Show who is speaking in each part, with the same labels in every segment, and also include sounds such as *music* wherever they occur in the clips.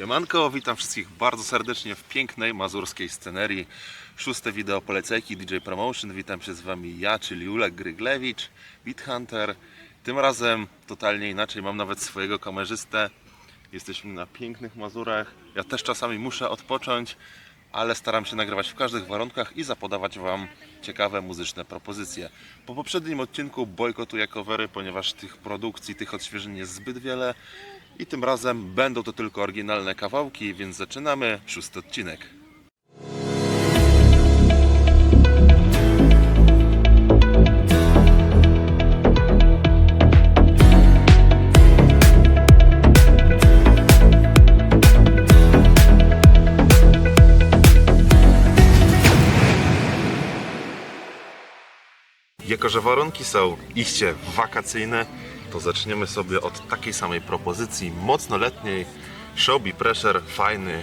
Speaker 1: Siemanko, witam wszystkich bardzo serdecznie w pięknej mazurskiej scenerii. Szóste wideo polecajki DJ Promotion. Witam się z Wami ja, czyli Julek Gryglewicz, Beat Hunter. Tym razem totalnie inaczej, mam nawet swojego kamerzystę. Jesteśmy na pięknych Mazurach. Ja też czasami muszę odpocząć, ale staram się nagrywać w każdych warunkach i zapodawać Wam ciekawe muzyczne propozycje. Po poprzednim odcinku bojkotuję covery, ponieważ tych produkcji, tych odświeżeń jest zbyt wiele. I tym razem będą to tylko oryginalne kawałki, więc zaczynamy szósty odcinek. Jako, że warunki są iście wakacyjne, to zaczniemy sobie od takiej samej propozycji, mocno letniej. Showbie Pressure, fajny,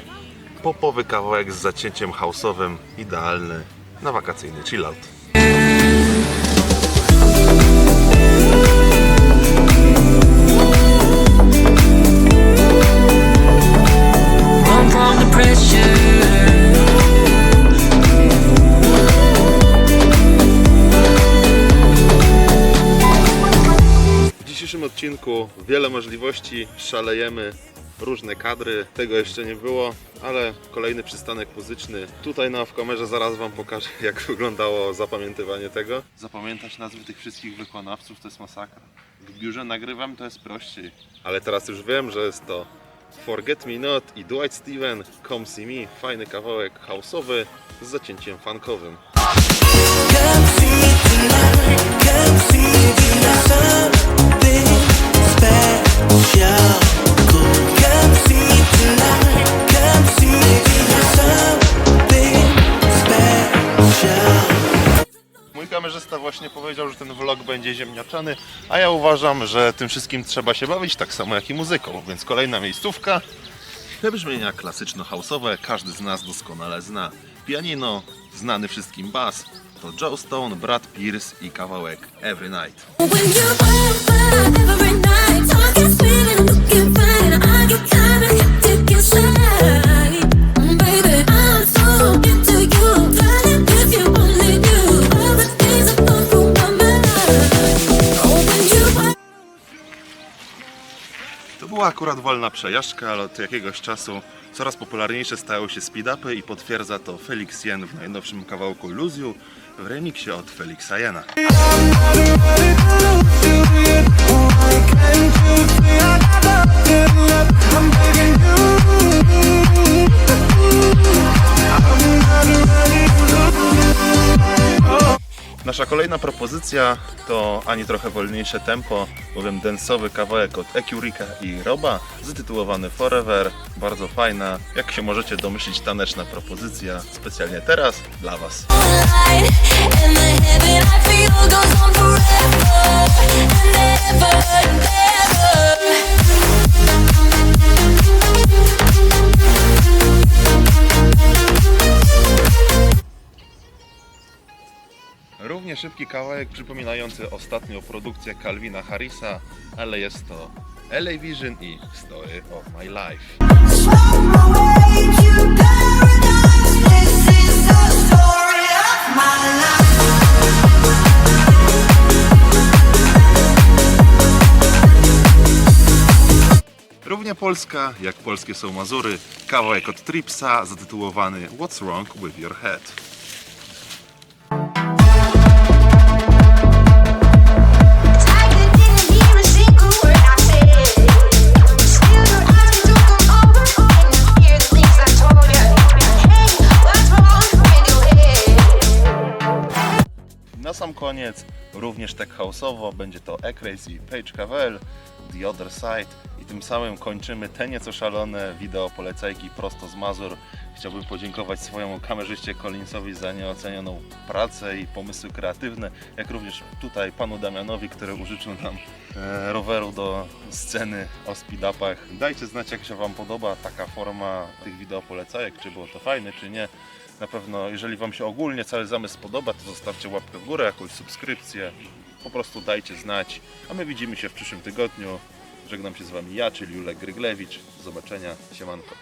Speaker 1: popowy kawałek z zacięciem house'owym, idealny na wakacyjny chillout. Odcinku wiele możliwości, szalejemy, różne kadry, tego jeszcze nie było, ale kolejny przystanek muzyczny. Tutaj na kamerze zaraz Wam pokażę *laughs* jak wyglądało zapamiętywanie tego. Zapamiętać nazwy tych wszystkich wykonawców to jest masakra. W biurze nagrywam to jest prościej. Ale teraz już wiem, że jest to Forget Me Not i Dwight Steven, Come See Me, fajny kawałek house'owy z zacięciem funkowym.
Speaker 2: Come see me tonight. Come see me tonight.
Speaker 1: Kamerzysta właśnie powiedział, że ten vlog będzie ziemniaczany, a ja uważam, że tym wszystkim trzeba się bawić tak samo jak i muzyką, więc kolejna miejscówka. Te brzmienia klasyczno-house'owe każdy z nas doskonale zna. Pianino, znany wszystkim bass, to Joe Stone, Brad Pierce i kawałek Every Night. Akurat wolna przejażdżka, ale od jakiegoś czasu coraz popularniejsze stały się speed-upy i potwierdza to Felix Jen w najnowszym kawałku Luziu w remiksie od Felixa Jena. Nasza kolejna propozycja to ani trochę wolniejsze tempo, bowiem densowy kawałek od Ecurica i Roba, zatytułowany Forever, bardzo fajna, jak się możecie domyślić taneczna propozycja, specjalnie teraz dla Was.
Speaker 3: and
Speaker 1: Równie szybki kawałek przypominający ostatnią produkcję Calvina Harrisa, ale jest to LA Vision i story of my life. Równie polska, jak polskie są Mazury, kawałek od Tripsa zatytułowany What's Wrong With Your Head. Koniec, również tak house'owo, będzie to Ecrazy Page Cavell, The Other Side i tym samym kończymy te nieco szalone wideo polecajki prosto z Mazur. Chciałbym podziękować swojemu kamerzyście Collinsowi za nieocenioną pracę i pomysły kreatywne, jak również tutaj panu Damianowi, który użyczył nam e, roweru do sceny o speed-upach. Dajcie znać jak się Wam podoba taka forma tych wideo polecajek, czy było to fajne, czy nie. Na pewno, jeżeli Wam się ogólnie cały zamysł podoba, to zostawcie łapkę w górę, jakąś subskrypcję. Po prostu dajcie znać. A my widzimy się w przyszłym tygodniu. Żegnam się z Wami ja, czyli Julek Gryglewicz. Do zobaczenia. Siemanko.